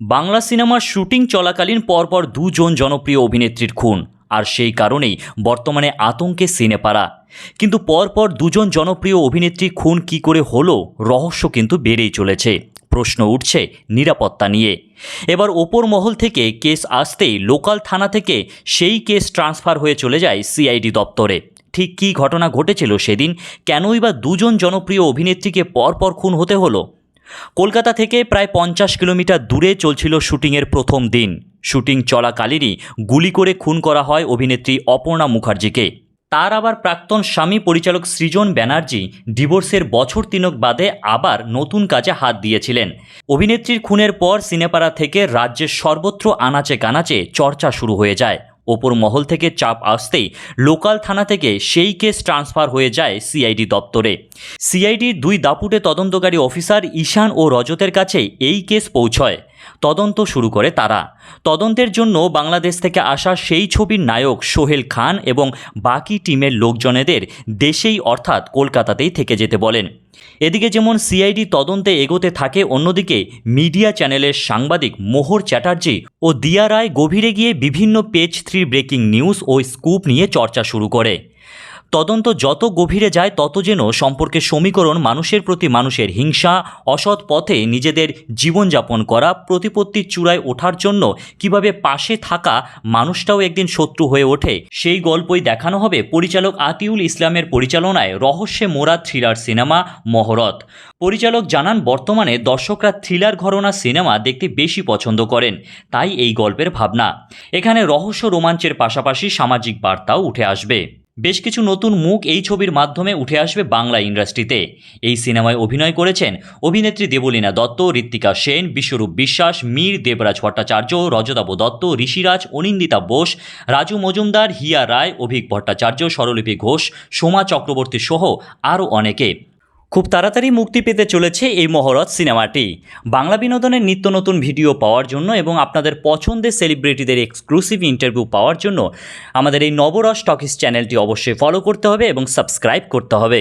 বাংলা সিনেমার শুটিং চলাকালীন পরপর দুজন জনপ্রিয় অভিনেত্রীর খুন, আর সেই কারণেই বর্তমানে আতঙ্কে সিনেপাড়া। কিন্তু পরপর দুজন জনপ্রিয় অভিনেত্রী খুন কি করে হলো, রহস্য কিন্তু বেড়েই চলেছে। প্রশ্ন উঠছে নিরাপত্তা নিয়ে। এবার ওপর মহল থেকে কেস আসতেই লোকাল থানা থেকে সেই কেস ট্রান্সফার হয়ে চলে যায় সিআইডি দপ্তরে। ঠিক কী ঘটনা ঘটেছিল সেদিন? কেনই বা দুজন জনপ্রিয় অভিনেত্রীকে পরপর খুন হতে হলো? কলকাতা থেকে প্রায় পঞ্চাশ কিলোমিটার দূরে চলছিল শুটিংয়ের প্রথম দিন। শুটিং চলাকালীনই গুলি করে খুন করা হয় অভিনেত্রী অপর্ণা মুখার্জিকে। তার আবার প্রাক্তন স্বামী পরিচালক সৃজন ব্যানার্জি ডিভোর্সের বছর তিনক বাদে আবার নতুন কাজে হাত দিয়েছিলেন। অভিনেত্রীর খুনের পর সিনেপাড়া থেকে রাজ্যের সর্বত্র আনাচে কানাচে চর্চা শুরু হয়ে যায়। ওপর মহল থেকে চাপ আসতেই লোকাল থানা থেকে সেই কেস ট্রান্সফার হয়ে যায় সিআইডি দপ্তরে। সিআইডির দুই দাপুটে তদন্তকারী অফিসার ঈশান ও রজতের কাছে এই কেস পৌঁছয়। তদন্ত শুরু করে তারা। তদন্তের জন্য বাংলাদেশ থেকে আসা সেই ছবির নায়ক সোহেল খান এবং বাকি টিমের লোকজনেদের দেশেই অর্থাৎ কলকাতাতেই থেকে যেতে বলেন। এদিকে যেমন সিআইডি তদন্তে এগোতে থাকে, অন্যদিকে মিডিয়া চ্যানেলের সাংবাদিক মোহর চ্যাটার্জি ও দিয়া রায় গভীরে গিয়ে বিভিন্ন পেজ থ্রি ব্রেকিং নিউজ ও স্কুপ নিয়ে চর্চা শুরু করে। তদন্ত যত গভীরে যায়, তত যেন সম্পর্কে সমীকরণ মানুষের প্রতি মানুষের হিংসা, অসৎ পথে নিজেদের জীবনযাপন করা, প্রতিপত্তির চূড়ায় ওঠার জন্য কীভাবে পাশে থাকা মানুষটাও একদিন শত্রু হয়ে ওঠে, সেই গল্পই দেখানো হবে পরিচালক আতিউল ইসলামের পরিচালনায় রহস্যে মোরা থ্রিলার সিনেমা মহরত। পরিচালক জানান, বর্তমানে দর্শকরা থ্রিলার ঘরনা সিনেমা দেখতে বেশি পছন্দ করেন, তাই এই গল্পের ভাবনা। এখানে রহস্য রোমাঞ্চের পাশাপাশি সামাজিক বার্তাও উঠে আসবে। বেশ কিছু নতুন মুখ এই ছবির মাধ্যমে উঠে আসবে বাংলা ইন্ডাস্ট্রিতে। এই সিনেমায় অভিনয় করেছেন অভিনেত্রী দেবলীনা দত্ত, ঋত্বিকা সেন, বিশ্বরূপ বিশ্বাস, মীর দেবরাজ ভট্টাচার্য রজতাব দত্ত, ঋষিরাজ, অনিন্দিতা বোস, রাজু মজুমদার, হিয়া রায়, অভিক ভট্টাচার্য, স্বরলিপি ঘোষ, সোমা চক্রবর্তী সহ আরও অনেকে। খুব তাড়াতাড়ি মুক্তি পেতে চলেছে এই মহরত সিনেমাটি। বাংলা বিনোদনের নিত্য নতুন ভিডিও পাওয়ার জন্য এবং আপনাদের পছন্দের সেলিব্রিটিদের এক্সক্লুসিভ ইন্টারভিউ পাওয়ার জন্য আমাদের এই নবরস টকিস চ্যানেলটি অবশ্যই ফলো করতে হবে এবং সাবস্ক্রাইব করতে হবে।